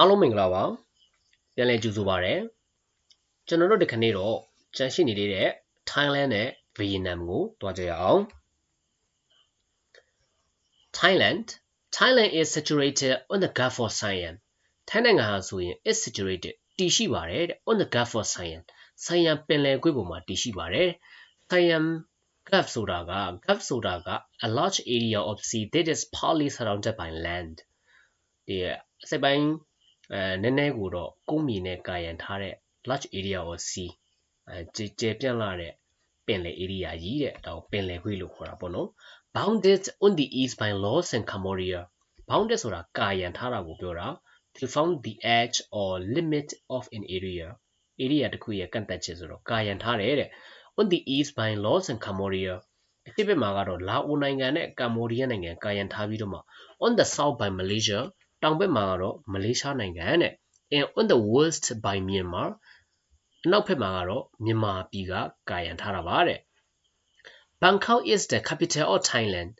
အားလုံးမင်္ဂလာပါပြန်လည်ကြိုဆိုပါရစေကျွန်တော်တို့ဒီခနေ့တော့ကျန်ရှိနေသေးတဲ့ Thailand နဲ့ Vietnam ကိုတွားကြရအောင် Thailand Thailand is situated on the Gulf of Siam ထိုင်းနိုင်ငံဟာဆိုရင် is situated တည်ရှိပါတယ်တဲ့ on the Gulf of Siam Siam ပင်လယ်ကွေ့ပေါ်မှာတည်ရှိပါတယ် Siam Gulf ဆိုတာက Gulf ဆိုတာက a large area of sea that is partly surrounded by land ဒီအစိပ်ပိုင်း အဲနည်းနည်းကိုတော့ကုန်းမြေနဲ့ကာရန်ထားတဲ့ large area or sea အဲကျေကျေပြန့်လာတဲ့ပင်လယ် area ကြီးတဲ့ဒါကိုပင်လယ်ခွေလို့ခေါ်တာပေါ့နော် bounded on the east by Laos and Cambodia bounded ဆိုတာကာရန်ထားတာကိုပြောတာ to found the edge or limit of an area area တစ်ခုရဲ့ကန့်သတ်ချက်ဆိုတော့ကာရန်ထားတယ်တဲ့ on the east by Laos and Cambodia အဖြစ်ဘက်မှာကတော့လာအိုနိုင်ငံနဲ့ကမ်ဘောဒီးယားနိုင်ငံကာရန်ထားပြီးတော့မှ on the south by Malaysia တောင်ဘက်မှာကတော့မလေးရှားနိုင်ငံနဲ့ and on the west by Myanmar အနောက်ဘက်မှာကတော့မြန်မာပြည်ကကာယံထားတာပါတဲ့ Bangkok is the capital of Thailand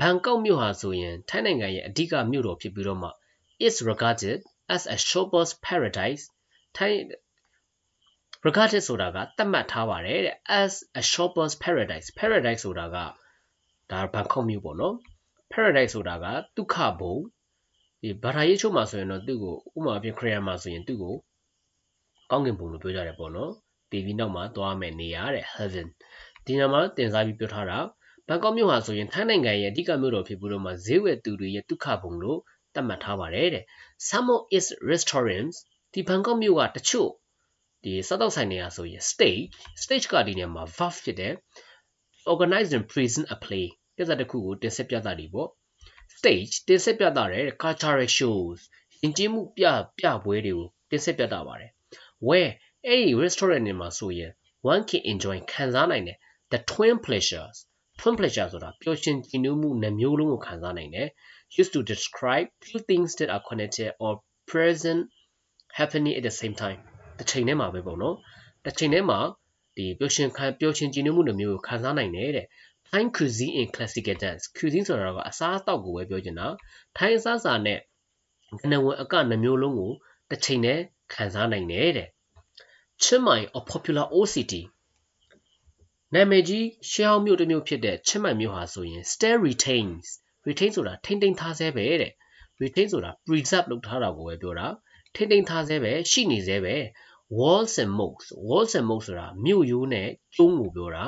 ဘန်ကောက်မြို့ဟာဆိုရင်ထိုင်းနိုင်ငံရဲ့အဓိကမြို့တော်ဖြစ်ပြီးတော့မှ is regarded as a shoppers paradise ထိုင်း regarded ဆိုတာကသတ်မှတ်ထားပါတယ်တဲ့ as a shoppers paradise paradise ဆိုတာကဒါဘန်ကောက်မြို့ပေါ့နော် paradise ဆိုတာကဒုက္ခဘုံ ဒီဘာသာရေးချုပ်မှာဆိုရင်တော့သူ့ကိုဥပမာအဖြစ်ခရစ်ယာန်မှာဆိုရင်သူ့ကိုကောင်းကင်ဘုံလို့ပြောကြတယ်ပေါ့နော်တီဗီနောက်မှာသွားမယ်နေရတဲ့ heaven ဒီညမှာတင်စားပြီးပြောထားတာဘန်ကောက်မြို့ဟာဆိုရင်ထိုင်းနိုင်ငံရဲ့အဓိကမြို့တော်ဖြစ်ပြီးတော့မှဈေးဝယ်သူတွေရဲ့ဒုက္ခဘုံလို့သတ်မှတ်ထားပါတယ်တဲ့ some of its restaurants ဒီဘန်ကောက်မြို့ကတချို့ဒီစားတော့ဆိုင်နေရဆိုရင် stage stage ကဒီနေရာမှာ verb ဖြစ်တယ် organize and present a play ပြဿနာတစ်ခုကိုတင်ဆက်ပြတာတွေပေါ့ stage တင်ဆက်ပြတာတဲ့ cultural shows ယဉ်ကျေးမှုပြပြပွဲတွေကိုတင်ဆက်ပြတာပါတယ် where အဲ့ဒီ restaurant တွေမှာဆိုရင် one can enjoy ခံစားနိုင်တယ် the twin pleasures twin pleasure ဆိုတာပျော်ရွှင်ကြည်နူးမှုနှမျိုးလုံးကိုခံစားနိုင်တယ် used to describe two things that are connected or present happening at the same time တစ်ချိန်တည်းမှာပဲပေါ့နော်တစ်ချိန်တည်းမှာဒီပျော်ရွှင်ခံပျော်ရွှင်ကြည်နူးမှုနှမျိုးကိုခံစားနိုင်တယ်တဲ့ Thai cuisine in classical dance cuisine ဆိုတာကအစားအသောက်ကိုပဲပြောချင်တာထိုင်းအစားအစာနဲ့ကနဝင်အကနှမျိုးလုံးကိုတစ်ချိန်တည်းခံစားနိုင်တယ်တဲ့ချင်းမိုင် a popular old city နာမည်ကြီးရှေးဟောင်းမြို့တစ်မြို့ဖြစ်တဲ့ချင်းမိုင်မြို့ဟာဆိုရင် still retains retain ဆိုတာထိမ့်သိမ်းထားဆဲပဲတဲ့ retain ဆိုတာ preserve လုပ်ထားတာကိုပဲပြောတာထိမ့်သိမ်းထားဆဲပဲရှိနေဆဲပဲ walls and moats walls and moats ဆိုတာမြို့ရိုးနဲ့ကျုံးကိုပြောတာ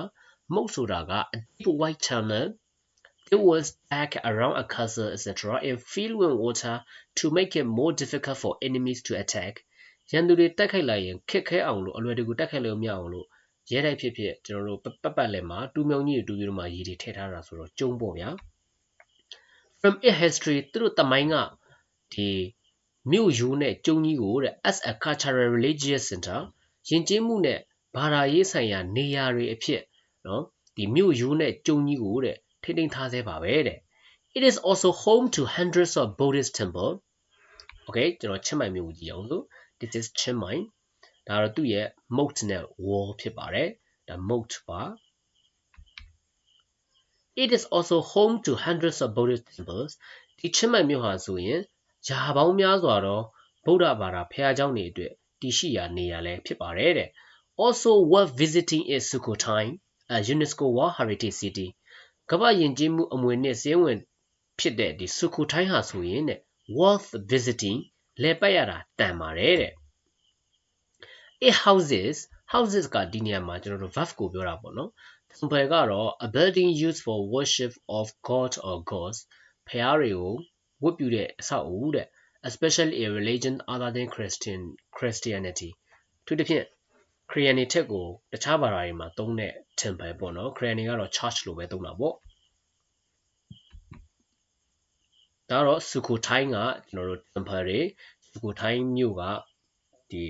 moat ဆိုတာက a deep white channel it was back around a castle etc and filled with water to make it more difficult for enemies to attack ရန်သူတွေတိုက်ခိုက်လာရင်ခက်ခဲအောင်လို့အလွယ်တကူတိုက်ခိုက်လို့မရအောင်လို့ရဲတိုက်ဖြစ်ဖြစ်ကျွန်တော်တို့ပတ်ပတ်လည်းမှာတူးမြောင်းကြီးတူးပြီးတော့မှရေတွေထည့်ထားတာဆိုတော့ကျုံပေါ့ဗျာ from its history သူတို့တမိုင်းကဒီမြို့ရိုးနဲ့ကျုံကြီးကိုတဲ့ as a cultural religious center ယဉ်ကျေးမှုနဲ့ဘာသာရေးဆိုင်ရာနေရာတွေအဖြစ် နော်ဒီမြို့ရိုးနဲ့ကျုံကြီးကိုတဲ့ထိမ့်သိမ်းထားသေးပါပဲတဲ့ it is also home to hundreds of buddhist temple okay ကျွန်တော်ချင်းမိုင်မြို့ကိုကြည့်အောင်ဆို this is ချင်းမိုင်ဒါတော့သူ့ရဲ့ moat နဲ့ wall ဖြစ်ပါတယ်ဒါ moat ပါ it is also home to hundreds of buddhist temples ဒီချင်းမိုင်မြို့ဟာဆိုရင်ယာပေါင်းများစွာသောဗုဒ္ဓဘာသာဘုရားကျောင်းတွေအတွက်တည်ရှိရာနေရာလည်းဖြစ်ပါတယ်တဲ့ also worth visiting is Sukhothai a UNESCO World Heritage City ကမ္ဘာယဉ်ကျေးမှုအမွေနဲ့စည်းဝင်ဖြစ်တဲ့ဒီ Sukhothai ဟာဆိုရင်တဲ့ worth visiting လဲပတ်ရတာတန်ပါတယ်တဲ့ it houses houses ကဒီနေရာမှာကျွန်တော်တို့ verb ကိုပြောတာပေါ့နော် temple ကတော့ a building used for worship of god or gods ဖျားတွေကိုဝတ်ပြုတဲ့အဆောက်အဦတဲ့ especially a religion other than Christian Christianity သူတစ်ဖြင့် ခရီးယန်တွေထက်ကိုတခြားဘာသာတွေမှာသုံးတဲ့ temple ပေါ့နော်ခရီးယန်တွေကတော့ church လို့ပဲသုံးတာပေါ့ဒါတော့စုခိုထိုင်းကကျွန်တော်တို့ temple တွေစုခိုထိုင်းမြို့ကဒီ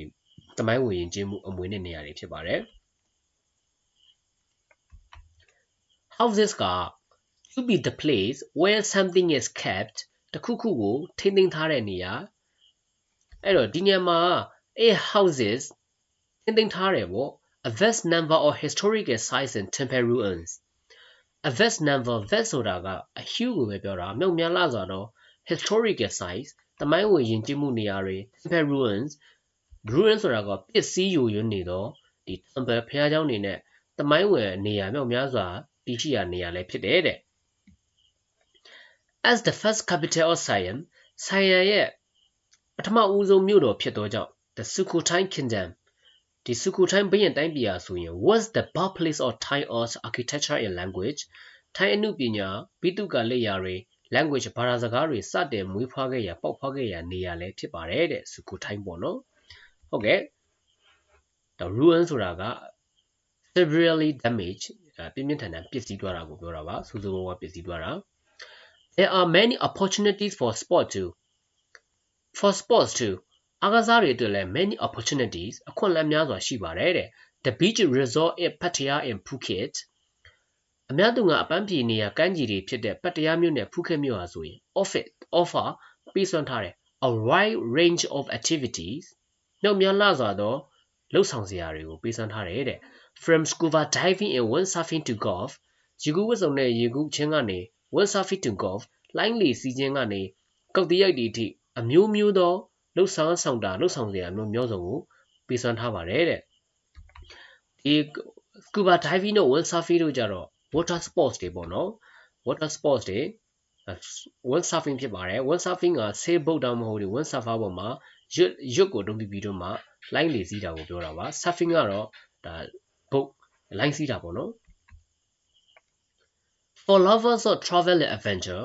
တမိုင်းဝင်ရင်ကျင်းမှုအမွေနဲ့နေရာတွေဖြစ်ပါတယ် houses က to be the place where something is kept တခုခုကိုထိမ့်သိမ်းထားတဲ့နေရာအဲ့တော့ဒီနေရာမှာ a houses င်းသိမ်းထားတယ်ပေါ့ a vast number of historical sites and temple ruins a vast number vast ဆိုတာကအဟူးကိုပဲပြောတာမြောက်များလာစွာသော historical sites တမိုင်းဝင်ယဉ်ကျေးမှုနေရာတွေ temple ruins ruins ဆိုတာကပစ္စည်းယိုယွင်းနေသောဒီ temple ဘုရားကျောင်းတွေနဲ့တမိုင်းဝင်နေရာမြောက်များစွာတည်ရှိရာနေရာလည်းဖြစ်တယ်တဲ့ as the first capital of Siam Siam ရဲ့ပထမဦးဆုံးမြို့တော်ဖြစ်သောကြောင့် the Sukhothai Kingdom ဒီ Sukhothai ဘုရင်တိုင်းပြည်ဟာဆိုရင် was the birthplace of Thai art architecture and language ထိုင်းအမှုပညာပိတုကလက်ရာတွေ language ဘာသာစကားတွေစတင်မွေးဖွားခဲ့ရာပေါက်ဖွားခဲ့ရာနေရာလည်းဖြစ်ပါတယ်တဲ့ Sukhothai ပေါ့နော်ဟုတ်ကဲ့ဒါ ruin ဆိုတာက severely damage ပြင်းပြင်းထန်ထန်ပျက်စီးသွားတာကိုပြောတာပါစူးစူးဝါးဝါပျက်စီးသွားတာ there are many opportunities for sport too for sports too အားကစားတွေအတွက်လည်း many opportunities အခွင့်အလမ်းများစွာရှိပါတယ်တဲ့ the beach resort in Pattaya and Phuket အများသူကအပန်းဖြေနေရာကမ်းခြေတွေဖြစ်တဲ့ပတ္တယာမြို့နယ်ဖူးခက်မြို့ဟာဆိုရင် offer offer ပေးစွမ်းထားတယ် a wide range of activities နှုတ်များလှစွာသောလှုပ်ဆောင်စရာတွေကိုပေးစွမ်းထားတယ်တဲ့ from scuba diving and windsurfing to golf ရေကူးဝတ်စုံနဲ့ရေကူးချင်းကနေ windsurfing to golf လိုင်းလီစီးခြင်းကနေကောက်တရိုက်တွေအထိအမျိုးမျိုးသော လှုပ်ဆောင်ဆောင်တာလှုပ်ဆောင်စရာမျိုးမျိုးစုံကိုပေးစွမ်းထားပါတယ်တဲ့ဒီ scuba diving နဲ့ windsurfing တို့ကြတော့ water sports တွေပေါ့နော် water sports တွေ wind surfing ဖြစ်ပါတယ် wind surfing က sail boat တောင်မဟုတ်ဘူး wind surfer ပေါ်မှာရွတ်ရွတ်ကိုတုံးပြီးပြီးတော့မှလိုင်းလေစီးတာကိုပြောတာပါ surfing ကတော့ဒါ boat လိုင်းစီးတာပေါ့နော် for lovers of travel and adventure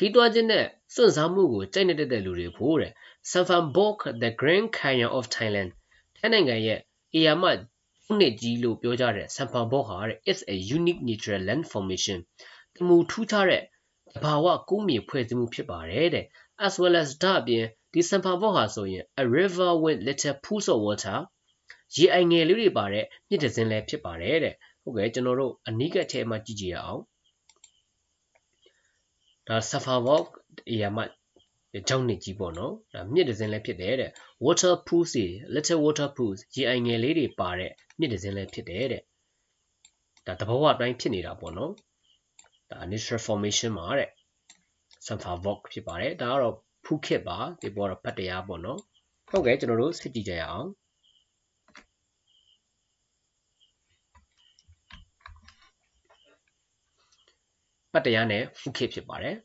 ခီးတွားခြင်းနဲ့စွန့်စားမှုကိုကြိုက်နေတဲ့လူတွေဖို့တဲ့ Samphanbok the Grand Canyon of Thailand ထိုင်းနိုင်ငံရဲ့အေယာမနှစ်ကြီးလို့ပြောကြတဲ့ Samphanbok ဟာတဲ့ is a unique natural land formation တမူထူးခြားတဲ့တဘာဝကုန်းမြေဖွဲ့စည်းမှုဖြစ်ပါတယ်တဲ့ as well as ဒါအပြင်ဒီ Samphanbok ဟာဆိုရင် a river with little pools of water ရေအိုင်ငယ်လေးတွေပါတဲ့မြစ်တစင်းလည်းဖြစ်ပါတယ်တဲ့ဟုတ်ကဲ့ကျွန်တော်တို့အနီးကပ်ထဲမှာကြည့်ကြရအောင် ဒါ Samphanbok အေယာမကြောင်းနေကြီးပေါ့နော်ဒါမြစ်တစင်းလည်းဖြစ်တယ်တဲ့ water pools တွေ little water pools ရေအိုင်ငယ်လေးတွေပါတဲ့မြစ်တစင်းလည်းဖြစ်တယ်တဲ့ဒါတဘောအတိုင်းဖြစ်နေတာပေါ့နော်ဒါ natural formation မှာတဲ့ Samphanbok ဖြစ်ပါတယ်ဒါကတော့ဖူးခစ်ပါဒီပေါ်တော့ဖတ်တရားပေါ့နော်ဟုတ်ကဲ့ကျွန်တော်တို့စစ်ကြည့်ကြရအောင် ပတ်တရားနဲ့ဖူးခစ်ဖြစ်ပါတယ်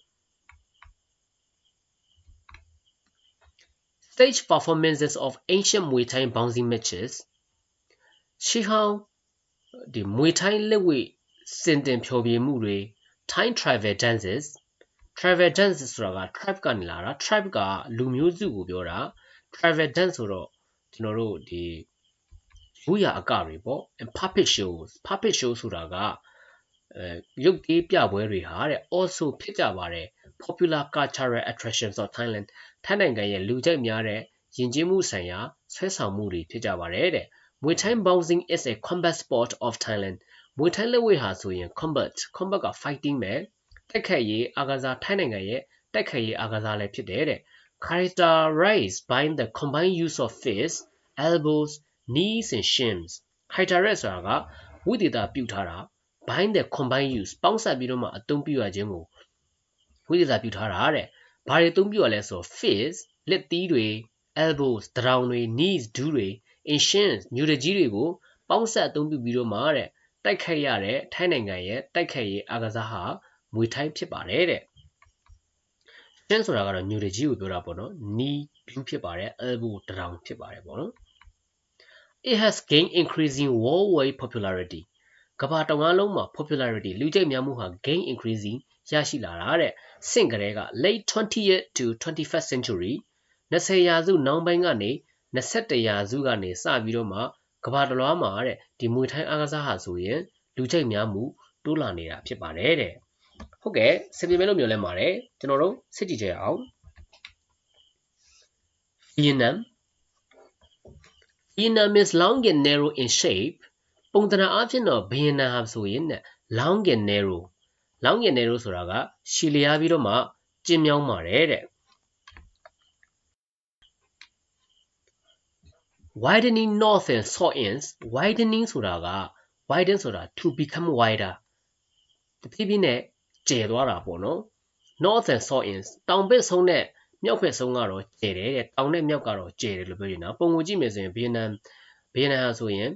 stage performances of ancient Muay Thai bouncing matches ရှီဟောင်းဒီ Muay Thai လက်ဝှေ့စင်တင်ဖျော်ဖြေမှုတွေ Thai travel dances travel dance ဆိုတာက tribe ကနေလာတာ tribe ကလူမျိုးစုကိုပြောတာ travel dance ဆိုတော့ကျွန်တော်တို့ဒီဘူးရအကတွေပေါ့ puppet shows puppet show ဆိုတာကအဲ ရုပ်သေးပြပွဲတွေဟာတဲ့ also ဖြစ်ကြပါတယ် popular cultural attractions of Thailand ထိုင်းနိုင်ငံရဲ့လူကြိုက်များတဲ့ယဉ်ကျေးမှုဆိုင်ရာဆွဲဆောင်မှုတွေဖြစ်ကြပါတယ်တဲ့ Muay Thai boxing is a combat sport of Thailand Muay Thai လက်ဝှေ့ဟာဆိုရင် combat combat က fighting ပဲတိုက်ခိုက်ရေးအာကစားထိုင်းနိုင်ငံရဲ့တိုက်ခိုက်ရေးအာကစားလည်းဖြစ်တယ်တဲ့ characterized by the combined use of fists elbows knees and shins characterized ဆိုတာကဝိသေသပြုထားတာ bind the combined use ပေါင်းစပ်ပြီးတော့မှအသုံးပြုရခြင်းကိုဝိသေသပြုထားတာတဲ့ဘာတွေအသုံးပြုရလဲဆိုတော့ fists လက်သီးတွေ elbows တရောင်တွေ knees ဒူးတွေ ancient ညူတကြီးတွေကိုပေါင်းဆက်အသုံးပြုပြီးတော့မှတဲ့တိုက်ခိုက်ရတဲ့ထိုင်းနိုင်ငံရဲ့တိုက်ခိုက်ရေးအာကစားဟာမွေထိုင်းဖြစ်ပါတယ်တဲ့ရှင်းဆိုတာကတော့ညူတကြီးကိုပြောတာပေါ့နော် knee view ဖြစ်ပါတယ် elbow တရောင်ဖြစ်ပါတယ်ပေါ့နော် it has gained increasing worldwide popularity ကမ္ဘာတဝန်းလုံးမှာ popularity လူကြိုက်များမှုဟာ gain increasing ရရှိလာတာတဲ့စင့်ကလေးက late 20th to 21st century 20ရာစုနောက်ပိုင်းကနေ21ရာစုကနေစပြီးတော့မှကမ္ဘာတလွှားမှာတဲ့ဒီမွေထိုင်းအားကစားဟာဆိုရင်လူကြိုက်များမှုတိုးလာနေတာဖြစ်ပါတယ်တဲ့ဟုတ်ကဲ့စင်ပြေမဲလို့မျှော်လင့်ပါတယ်ကျွန်တော်တို့စစ်ကြည့်ကြရအောင်ဗီယက်နမ် Vietnam is long and narrow in shape ပုံသဏ္ဍာန်အဖြစ်တော့ဗီယက်နမ်ဟာဆိုရင် long and narrow long and narrow ဆိုတာကရှည်လျားပြီးတော့မှကျဉ်းမြောင်းပါတယ်တဲ့ widening north and south ends widening ဆိုတာက widen ဆိုတာ to become wider တဖြည်းဖြည်းနဲ့ကျယ်သွားတာပေါ့နော် north and south ends တောင်ဘက်ဆုံးနဲ့မြောက်ဘက်ဆုံးကတော့ကျယ်တယ်တဲ့တောင်နဲ့မြောက်ကတော့ကျယ်တယ်လို့ပြောနေတာပုံကိုကြည့်မယ်ဆိုရင်ဗီယက်နမ်ဗီယက်နမ်ဟာဆိုရင်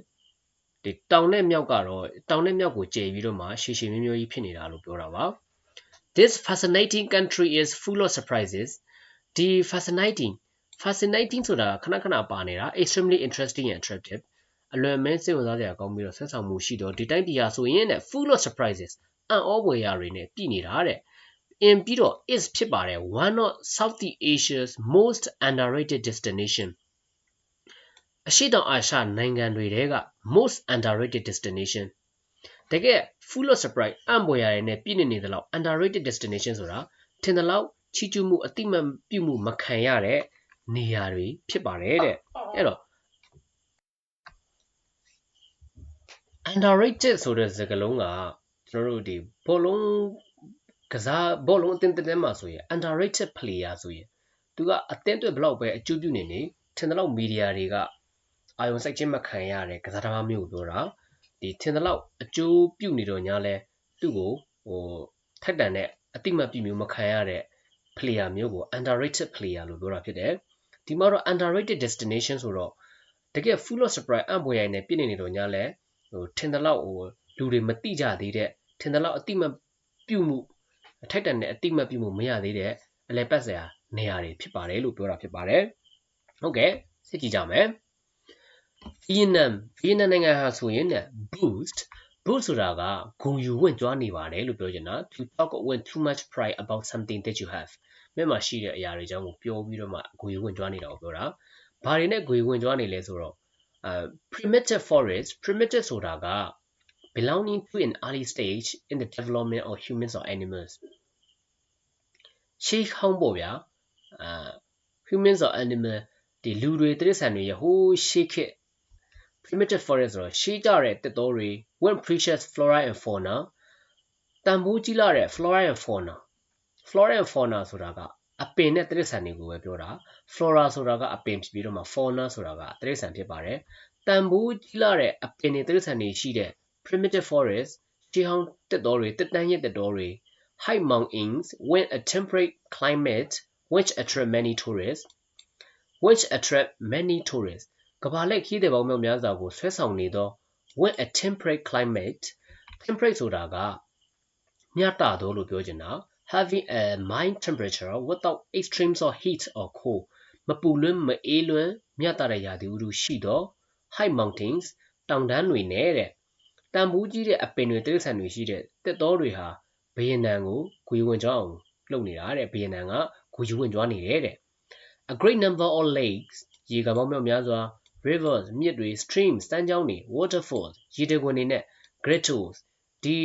ဒီတောင်နဲ့မြောက်ကတော့တောင်နဲ့မြောက်ကိုကျယ်ပြီးတော့မှရှည်ရှည်မျိုးမျိုးကြီးဖြစ်နေတာလို့ပြောတာပါ This fascinating country is full of surprises ဒီ fascinating fascinating ဆိုတာခဏခဏပါနေတာ extremely interesting and attractive အလွန်မဲစိတ်ဝင်စားစရာကောင်းပြီးတော့ဆက်ဆောင်မှုရှိတော့ဒီတိုင်းပြည်ဟာဆိုရင်တဲ့ full of surprises အံ့ဩဖွယ်ရာတွေနဲ့ပြည်နေတာတဲ့ in ပြီးတော့ is ဖြစ်ပါတယ် one of Southeast Asia's most underrated destination အရှိတောင်အာရှနိုင်ငံတွေထဲက most underrated destination တကယ် full of surprise အံ့ဖွယ်ရာတွေနဲ့ပြည်နေနေသလောက် underrated destination ဆိုတာထင်သလောက်ချီးကျူးမှုအတိမတ်ပြုမှုမခံရတဲ့နေရာတွေဖြစ်ပါတယ်တဲ့အဲ့တော့ underrated ဆိုတဲ့စကားလုံးကကျွန်တော်တို့ဒီဘောလုံးကစားဘောလုံးအသင်းတစ်မှာဆိုရင် underrated player ဆိုရင်သူကအသင်းအတွက်ဘလောက်ပဲအကျိုးပြုနေနေထင်သလောက်မီဒီယာတွေက အာယုံစိုက်ခြင်းမခံရတဲ့ကစားသမားမျိုးကိုပြောတာဒီထင်သလောက်အကျိုးပြုနေတော့ညာလဲသူ့ကိုဟိုထက်တန်တဲ့အတိမတ်ပြုမျိုးမခံရတဲ့ player မျိုးကို underrated player လို့ပြောတာဖြစ်တယ်ဒီမှာတော့ underrated destination ဆိုတော့တကယ် full of surprise အံ့ဖွယ်ရိုင်းနဲ့ပြည့်နေနေတော့ညာလဲဟိုထင်သလောက်ဟိုလူတွေမသိကြသေးတဲ့ထင်သလောက်အတိမတ်ပြုမှုအထိုက်တန်တဲ့အတိမတ်ပြုမှုမရသေးတဲ့အလဲပတ်စရာနေရာတွေဖြစ်ပါတယ်လို့ပြောတာဖြစ်ပါတယ်ဟုတ်ကဲ့စစ်ကြည့်ကြမယ် ဗီယက်နမ်ဗီယက်နမ်နိုင်ငံဟာဆိုရင် boost boost ဆိုတာကဂုဏ်ယူဝင့်ကြွားနေပါတယ်လို့ပြောချင်တာ to talk with too much pride about something that you have မျက်မှာရှိတဲ့အရာတွေအကြောင်းကိုပြောပြီးတော့မှဂုဏ်ယူဝင့်ကြွားနေတာကိုပြောတာဘာတွေနဲ့ဂုဏ်ယူဝင့်ကြွားနေလဲဆိုတော့ uh primitive forest primitive ဆိုတာက belonging to an early stage in the development of humans or animals ရှေးခေါင်းပေါ့ဗျာအာ humans or animal ဒီလူတွေတိရစ္ဆာန်တွေရဟိုးရှေးခေတ် primitive forest ဆိုတော့ရှေးကြတဲ့တက်တော်တွေ when precious flora and fauna တန်ဖိုးကြီးလာတဲ့ flora and fauna flora and fauna ဆိုတာကအပင်နဲ့တိရစ္ဆာန်တွေကိုပဲပြောတာ flora ဆိုတာကအပင်ဖြစ်ပြီးတော့မှ fauna ဆိုတာကတိရစ္ဆာန်ဖြစ်ပါတယ်တန်ဖိုးကြီးလာတဲ့အပင်တွေတိရစ္ဆာန်တွေရှိတဲ့ primitive forest ရှေးဟောင်းတက်တော်တွေတက်တန်းရဲ့တက်တော်တွေ high mountains when a temperate climate which attract many tourists which attract many tourists ကမ္ဘာလက်ခီးတဲ့ပေါင်းမြောက်များစွာကိုဆွဲဆောင်နေသော when a temperate climate temperate ဆိုတာကမြတ်တာသောလို့ပြောချင်တာ having a mild temperature without extremes of heat or cold မပူလွန်းမအေးလွန်းမြတ်တာတဲ့ရာသီဥတုရှိသော high mountains တောင်တန်းတွေနဲ့တဲ့တန်ဖိုးကြီးတဲ့အပင်တွေတိရစ္ဆာန်တွေရှိတဲ့တက်တော်တွေဟာဘယင်နံကိုဂွေဝင်ကြောင်းလုပ်နေတာတဲ့ဘယင်နံကဂွေဝင်ကြွားနေတယ်တဲ့ a great number of lakes ရေကပေါင်းမြောက်များစွာ rivers မြစ်တွေ streams စမ်းကြောင်းတွေ waterfalls ရေတံခွန်တွေနဲ့ grottos ဒီ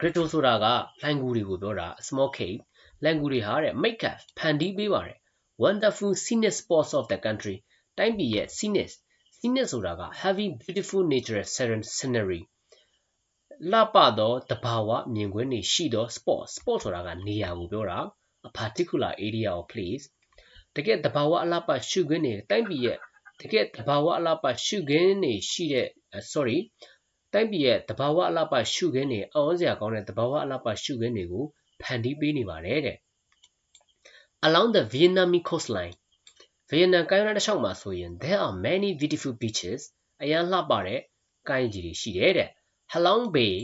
grotto ဆိုတာကလှိုင်ကူတွေကိုပြောတာ small cave လှိုင်ကူတွေဟာတဲ့ make up ဖန်တီးပေးပါတယ် wonderful scenic spots of the country တိုင်းပြည်ရဲ့ scenic scenic ဆိုတာက having beautiful natural scenery လှပသောတဘာဝမြင်ကွင်းတွေရှိသော sport sport ဆိုတာကနေရာကိုပြောတာ a particular area or place တကယ်တဘာဝအလှပရှုခင်းတွေတိုင်းပြည်ရဲ့ တကယ်တဘာဝအလှပရှုခင်းတွေရှိတဲ့ sorry တိုင်းပြည်ရဲ့တဘာဝအလှပရှုခင်းတွေအောင်းစရာကောင်းတဲ့တဘာဝအလှပရှုခင်းတွေကိုဖန်တီးပေးနေပါတယ်တဲ့ along the Vietnamese coastline ဗီယက်နမ်ကမ်းရိုးတန်းတစ်လျှောက်မှာဆိုရင် there are many beautiful beaches အရန်လှပတဲ့ကမ်းခြေတွေရှိတယ်တဲ့ Halong Bay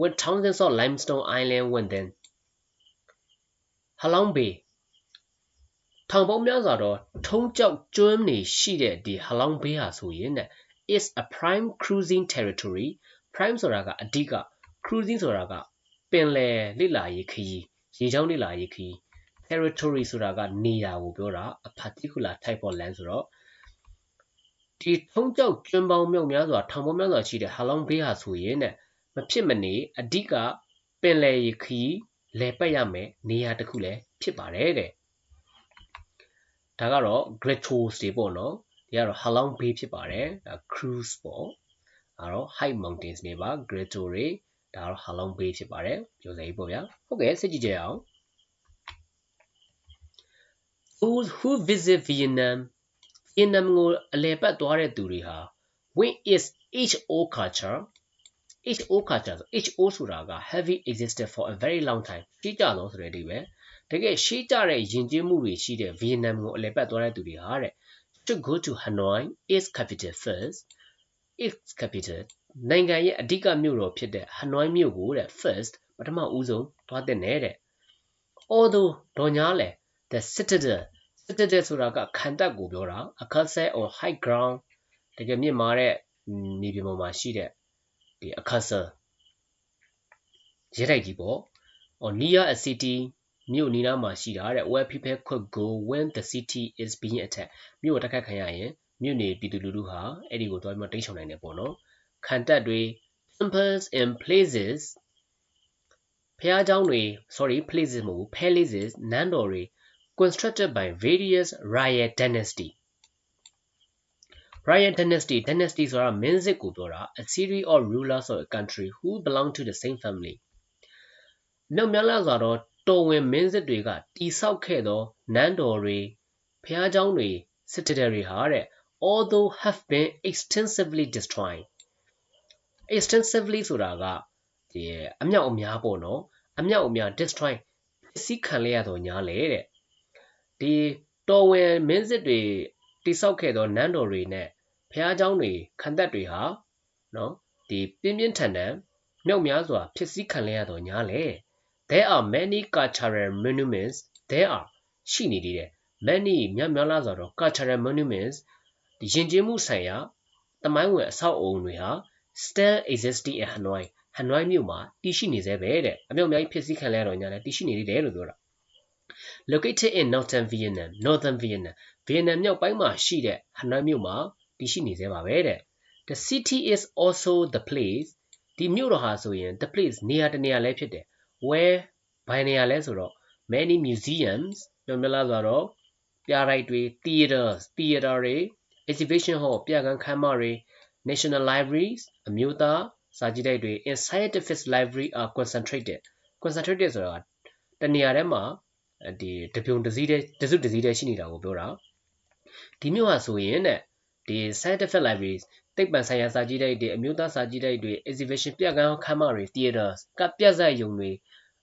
with thousands of limestone island within Halong Bay ထောင်ပေါင်းများစွာသောထုံးကျောက်ကျွန်းတွေရှိတဲ့ဒီ Halong Bay ဟာဆိုရင်တဲ့ is a prime cruising territory prime ဆိုတာကအဓိက cruising ဆိုတာကပင်လယ်လိလာရေးခရီးရေချောင်းလိလာရေးခရီး territory ဆိုတာကနေရာကိုပြောတာ a particular type of land ဆိုတော့ဒီထုံးကျောက်ကျွန်းပေါင်းမြောက်များစွာထောင်ပေါင်းများစွာရှိတဲ့ Halong Bay ဟာဆိုရင်တဲ့မဖြစ်မနေအဓိကပင်လယ်ရေခရီးလဲပတ်ရမယ်နေရာတစ်ခုလည်းဖြစ်ပါတယ်တဲ့ ဒါကတော့ Gretos တွေပေါ့နော်ဒီကတော့ Halong Bay ဖြစ်ပါတယ်ဒါ cruise ပေါ့ဒါတော့ high mountains တွေပါ Greto တွေဒါတော့ Halong Bay ဖြစ်ပါတယ်ပြောစရာကြီးပေါ့ဗျာဟုတ်ကဲ့စစ်ကြည့်ကြရအောင် Those who visit Vietnam Vietnam ကိုအလဲပတ်သွားတဲ့သူတွေဟာ when is HO culture HO culture ဆို HO ဆိုတာက heavy existed for a very long time ကြီးကြတော့ဆိုတဲ့အဓိပ္ပာယ် တကယ်ရှေးကြတဲ့ယဉ်ကျေးမှုတွေရှိတဲ့ဗီယက်နမ်ကိုအလည်ပတ်သွားတဲ့သူတွေဟာတဲ့ to go to Hanoi its capital first its capital နိုင်ငံရဲ့အဓိကမြို့တော်ဖြစ်တဲ့ Hanoi မြို့ကိုတဲ့ first ပထမဦးဆုံးသွားတဲ့တဲ့ although ဒေါ်ညာလေ the citadel citadel ဆိုတာကခံတပ်ကိုပြောတာ a castle on high ground တကယ်မြင့်မားတဲ့မြေပြင်ပေါ်မှာရှိတဲ့ဒီ a castle ရဲတိုက်ကြီးပေါ့ or near a city မြို့နီးနားမှာရှိတာတဲ့ where people could go when the city is being attacked မြို့တက်ခတ်ခံရရင်မြို့နေပြည်သူလူထုဟာအဲ့ဒီကိုတွားပြီးတိတ်ရှောင်နိုင်တယ်ပေါ့နော်ခံတပ်တွေ temples and places ဖျားเจ้าတွေ sorry places မဟုတ်ဘူး palaces နန်းတော်တွေ constructed by various royal dynasty royal dynasty dynasty ဆိုတာမင်းစစ်ကိုပြောတာ a series of rulers of a country who belong to the same family မြောက်များလာစွာသော တော်ဝင်မင်းစစ်တွေကတိဆောက်ခဲ့သောနန်းတော်တွေဖျားเจ้าတွေ citadel တွေဟာတဲ့ although have been extensively destroyed extensively ဆိုတာကဒီအမြောက်အများပေါ့နော်အမြောက်အများ destroy စီးခံလိုက်ရတော့ညာလေတဲ့ဒီတော်ဝင်မင်းစစ်တွေတိဆောက်ခဲ့သောနန်းတော်တွေနဲ့ဖျားเจ้าတွေခံတပ်တွေဟာနော်ဒီပြင်းပြင်းထန်ထန်မြောက်များစွာဖြစ်စည်းခံလိုက်ရတော့ညာလေ there are many cultural monuments there are ရှိနေသေးတယ် many မြတ်များလားဆိုတော့ cultural monuments ဒီယဉ်ကျေးမှုဆိုင်ရာတမိုင်းဝင်အဆောက်အအုံတွေဟာ still existing in Hanoi Hanoi မြို့မှာတည်ရှိနေသေးပဲတဲ့အမြောက်အများကြီးဖြစ်စည်းခံရတော့ညာလဲတည်ရှိနေသေးတယ်လို့ပြောတာ located in northern Vietnam northern Vietnam Vietnam မြောက်ပိုင်းမှာရှိတဲ့ Hanoi မြို့မှာတည်ရှိနေသေးပါပဲတဲ့ the city is also the place ဒီမြို့တော်ဟာဆိုရင် the place နေရာတနေရာလဲဖြစ်တယ် where ဘယ်နေရာလဲဆိုတော့ many museums ပြောမလားဆိုတော့ပြတိုက်တွေ theaters theater တွေ exhibition hall ပြခန်းခန်းမတွေ national libraries အမျိုးသားစာကြည့်တိုက်တွေ in scientific library are concentrated concentrated ဆိုတာတနေရာထဲမှာဒီတပြုံတစည်းတည်းတစုတစည်းတည်းရှိနေတာကိုပြောတာဒီမျိုးဟာဆိုရင်တဲ့ဒီ scientific libraries သိပ္ပံဆိုင်ရာစာကြည့်တိုက်တွေအမျိုးသားစာကြည့်တိုက်တွေ exhibition ပြခန်းခန်းမတွေ theaters ကပြဇာတ်ရုံတွေ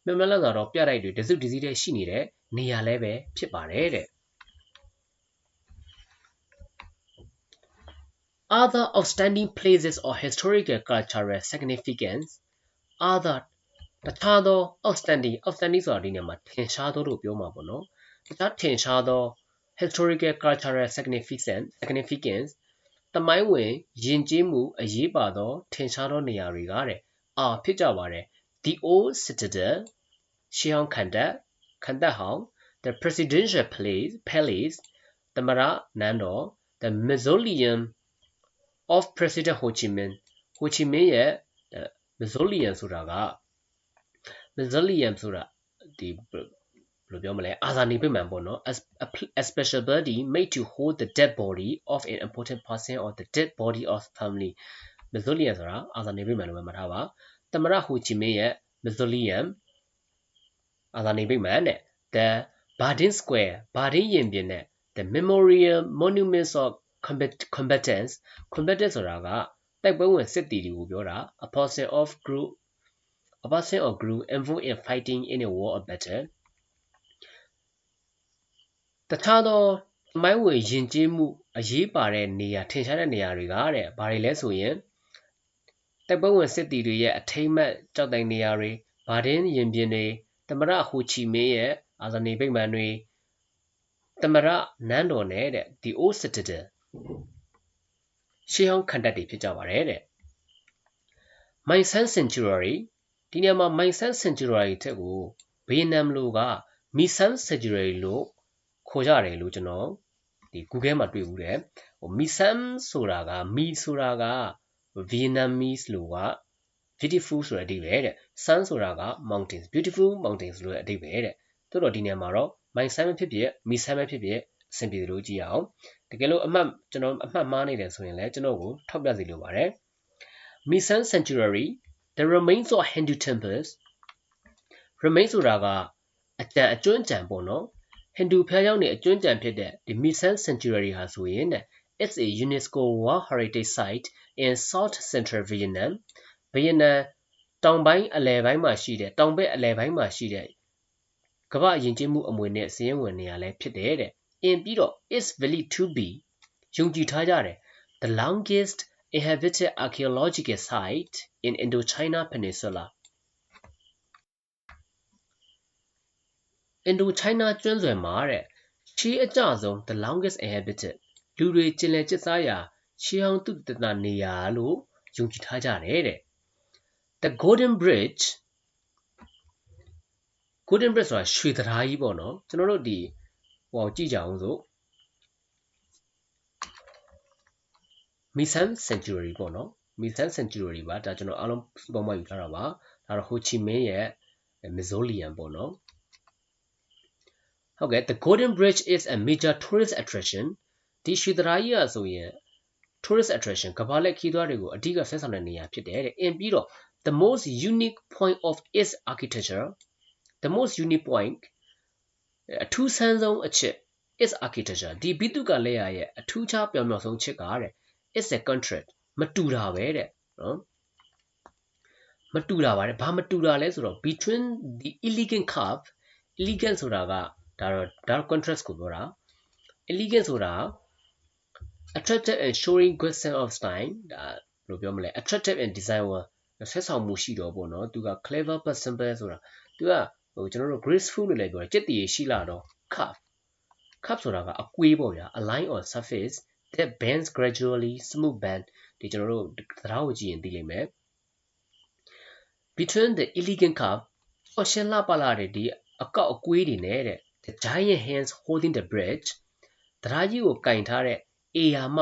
မြမလကတော့ပြတိုက်တွေတစုတစည်းတည်းရှိနေတဲ့နေရာလဲပဲဖြစ်ပါတယ်တဲ့ other outstanding places or historical cultural significance other တခြားသော outstanding outstanding ဆိုတာဒီနေရာမှာထင်ရှားသောလို့ပြောမှာပေါ့နော်တခြားထင်ရှားသော historical cultural significance significance တမိုင်းဝင်ယဉ်ကျေးမှုအရေးပါသောထင်ရှားသောနေရာတွေကတဲ့အာဖြစ်ကြပါတယ် the old citadel ရှေးဟောင်းခန္ဓာခန္ဓာဟောင်း the presidential place palace သမရနန်းတော် the mausoleum of president ho chi minh ho chi minh ရဲ့ mausoleum ဆိုတာက mausoleum ဆိုတာဒီဘယ်လိုပြောမလဲအာဇာနည်ဗိမာန်ပေါ့နော် a special body made to hold the dead body of an important person or the dead body of family mausoleum ဆိုတာအာဇာနည်ဗိမာန်လို့ပဲမှတ်ထားပါ သမရဟိုချီမင်းရဲ့ mausoleum အာဇာနည်ဗိမာန်တဲ့ the Bardin Square ဘာဒင်းရင်ပြင်နဲ့ the memorial monuments of combatants combatants ဆိုတာကတိုက်ပွဲဝင်စစ်သည်တွေကိုပြောတာ a person of group a person or group involved in fighting in a war or battle တခြားသောမိုင်းဝင်ယဉ်ကျေးမှုအရေးပါတဲ့နေရာထင်ရှားတဲ့နေရာတွေကတဲ့ဘာတွေလဲဆိုရင် တိုက်ပွဲဝင်စစ်သည်တွေရဲ့အထိမ့်မှတ်ကြောက်တိုင်နေရာတွေဘာဒင်းရင်ပြင်တွေသမရဟိုချီမင်းရဲ့အာဇာနည်ဗိမာန်တွေသမရနန်းတော်နဲ့တဲ့ the old citadel ရှေးဟောင်းခန္ဓာတွေဖြစ်ကြပါတယ်တဲ့ My Sun Sanctuary ဒီနေရာမှာ My Sun Sanctuary ထက်ကိုဗီယက်နမ်လိုက Mi Sun Sanctuary လို့ခေါ်ကြတယ်လို့ကျွန်တော်ဒီ Google မှာတွေ့ဘူးတယ်ဟို Mi Sun ဆိုတာက Mi ဆိုတာက Vietnamese လို့က beautiful ဆိုတဲ့အဓိပ္ပာယ်တဲ့ sun ဆိုတာက mountains beautiful mountains ဆိုတဲ့အဓိပ္ပာယ်တဲ့သို့တော့ဒီနေရာမှာတော့ my sun ဖြစ်ဖြစ် me sun ဖြစ်ဖြစ်အဆင်ပြေသလိုကြည့်ရအောင်တကယ်လို့အမှတ်ကျွန်တော်အမှတ်မှားနေတယ်ဆိုရင်လည်းကျွန်တော်ကိုထောက်ပြစီလိုပါတယ် me sun sanctuary the remains of hindu temples remains ဆိုတာကအကျန်အကျွန်းကျန်ပေါ့နော်ဟိန္ဒူဖျားရောက်နေအကျွန်းကျန်ဖြစ်တဲ့ဒီ Misan Sanctuary ဟာဆိုရင်တဲ့ it's a UNESCO World Heritage Site in South Central Vietnam ဗီယက်နမ်တောင်ပိုင်းအလယ်ပိုင်းမှာရှိတဲ့တောင်ဘက်အလယ်ပိုင်းမှာရှိတဲ့ကမ္ဘာယဉ်ကျေးမှုအမွေနဲ့စည်ရင်ဝင်နေရလဲဖြစ်တယ်တဲ့အင်ပြီးတော့ is believed to be ယုံကြည်ထားကြတယ် the longest inhabited archaeological site in Indochina Peninsula Indochina ကျွန်းဆွယ်မှာတဲ့ရှေးအကျဆုံး the longest inhabited လူတွေကျင်လည်ကျက်စားရာရှေးဟောင်းသုတတနေရာလို့ယုံကြည်ထားကြတယ်တဲ့ The Golden Bridge Golden Bridge ဆိုတာရွှေတံတားကြီးပေါ့နော်ကျွန်တော်တို့ဒီဟိုကြည့်ကြအောင်ဆို Misan Century ပေါ့နော် Misan Century ပါဒါကျွန်တော်အားလုံးစပေါ်မှာယူထားတာပါဒါတော့ဟိုချီမင်းရဲ့ Mausoleum ပေါ့နော်ဟုတ်ကဲ့ The Golden Bridge is a major tourist attraction ဒီရွှေတံတားကြီးอ่ะဆိုရင် tourist attraction ကမ္ဘာလက်ခီးသွားတွေကိုအဓိကဆက်ဆောင်တဲ့နေရာဖြစ်တယ်တဲ့အင်ပြီးတော့ the most unique point of its architecture the most unique point အထူးဆန်းဆုံးအချက် its architecture ဒီဘိတုကလက်ရရဲ့အထူးခြားပြောင်ပြောင်ဆုံးချက်ကတဲ့ it's a contract မတူတာပဲတဲ့နော်မတူတာပါတဲ့ဘာမတူတာလဲဆိုတော့ between the elegant curve elegant ဆိုတာကဒါတော့ဒါ contrast ကိုပြောတာ elegant ဆိုတာ attractive and showing good sense of style ဒါဘယ်လိုပြောမလဲ attractive and design ဝဆက်ဆောင်မှုရှိတော့ပေါ့နော်သူက clever but simple ဆိုတာသူကဟိုကျွန်တော်တို့ graceful လို့လည်းပြောတယ်စက်တည်ရှိလာတော့ curve curve ဆိုတာကအကွေးပေါ့ဗျာ a line or surface that bends gradually smooth bend ဒီကျွန်တော်တို့တရားကိုကြည့်ရင်သိလိမ့်မယ် between the elegant curve ဟောရှင်းလာပါလာတဲ့ဒီအကောက်အကွေးတွေနဲ့တဲ့ the giant hands holding the bridge တရားကြီးကိုကင်ထားတဲ့ အေယာမ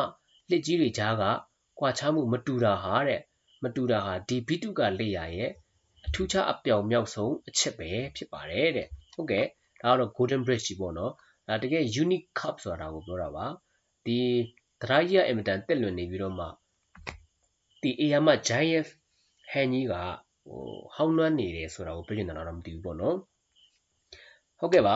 လက်ကြီးတွေကြားကကွာခြားမှုမတူတာဟာတဲ့မတူတာဟာဒီဘိတုကလက်ရရဲ့အထူးခြားအပြောင်မြောက်ဆုံးအချက်ပဲဖြစ်ပါတယ်တဲ့ဟုတ်ကဲ့ဒါကတော့ golden bridge ကြီးပေါ့နော်ဒါတကယ် unique cup ဆိုတာကိုပြောတာပါဒီတရားကြီးကအင်မတန်တက်လွင်နေပြီးတော့မှဒီအေယာမ giant hand ကြီးကဟိုဟောင်းနှွမ်းနေတယ်ဆိုတာကိုပြောနေတာတော့မသိဘူးပေါ့နော်ဟုတ်ကဲ့ပါ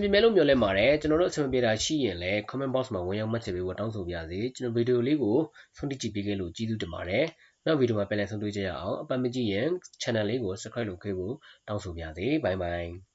ပြင်မဲ့လို့မျှော်လင့်ပါတယ်ကျွန်တော်တို့အဆင်ပြေတာရှိရင်လည်း comment box မှာဝင်ရောက်မှတ်ချက်ပေးဖို့တောင်းဆိုပါရစေကျွန်တော်ဗီဒီယိုလေးကိုဆုံးဖြတ်ကြည့်ပေးခဲ့လို့ကျေးဇူးတင်ပါတယ်နောက်ဗီဒီယိုမှာပြန်လည်ဆုံတွေ့ကြရအောင်အပတ်မကြည့်ရင် channel လေးကို subscribe လုပ်ခဲ့ဖို့တောင်းဆိုပါရစေ bye bye